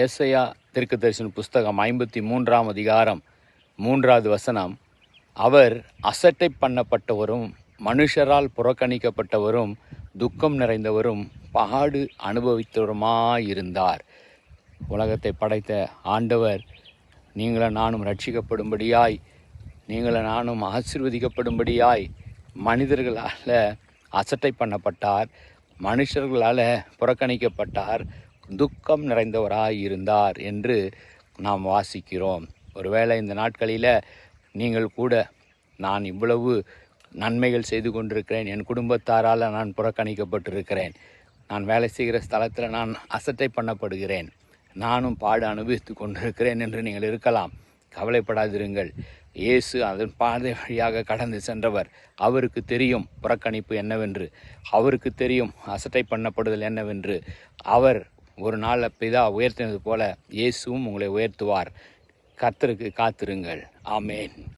ஏசையா தெற்கு தரிசன புஸ்தகம் ஐம்பத்தி மூன்றாம் அதிகாரம் மூன்றாவது வசனம். அவர் அசட்டை பண்ணப்பட்டவரும் மனுஷரால் புறக்கணிக்கப்பட்டவரும் துக்கம் நிறைந்தவரும் பாடு அனுபவித்தவருமாயிருந்தார். உலகத்தை படைத்த ஆண்டவர் நீங்களை நானும் ரட்சிக்கப்படும்படியாய் நீங்களை நானும் ஆசிர்வதிக்கப்படும்படியாய் மனிதர்களால் அசட்டை பண்ணப்பட்டார் மனுஷர்களால் புறக்கணிக்கப்பட்டார் துக்கம் நிறைந்தவராய் இருந்தார் என்று நாம் வாசிக்கிறோம். ஒருவேளை இந்த நாட்களில் நீங்கள் கூட நான் இவ்வளவு நன்மைகள் செய்து கொண்டிருக்கிறேன் என் குடும்பத்தாரால் நான் புறக்கணிக்கப்பட்டிருக்கிறேன் நான் வேலை செய்கிற ஸ்தலத்தில் நான் அசட்டை பண்ணப்படுகிறேன் நானும் பாடு அனுபவித்து கொண்டிருக்கிறேன் என்று நீங்கள் இருக்கலாம். கவலைப்படாதிருங்கள். இயேசு அதன் பாதை வழியாக கடந்து சென்றவர். அவருக்கு தெரியும் புறக்கணிப்பு என்னவென்று. அவருக்கு தெரியும் அசட்டை பண்ணப்படுதல் என்னவென்று. அவர் ஒரு நாள் பிதா உயர்த்தினது போல இயேசுவும் உங்களை உயர்த்துவார். கத்தருக்கு காத்திருங்கள். ஆமேன்.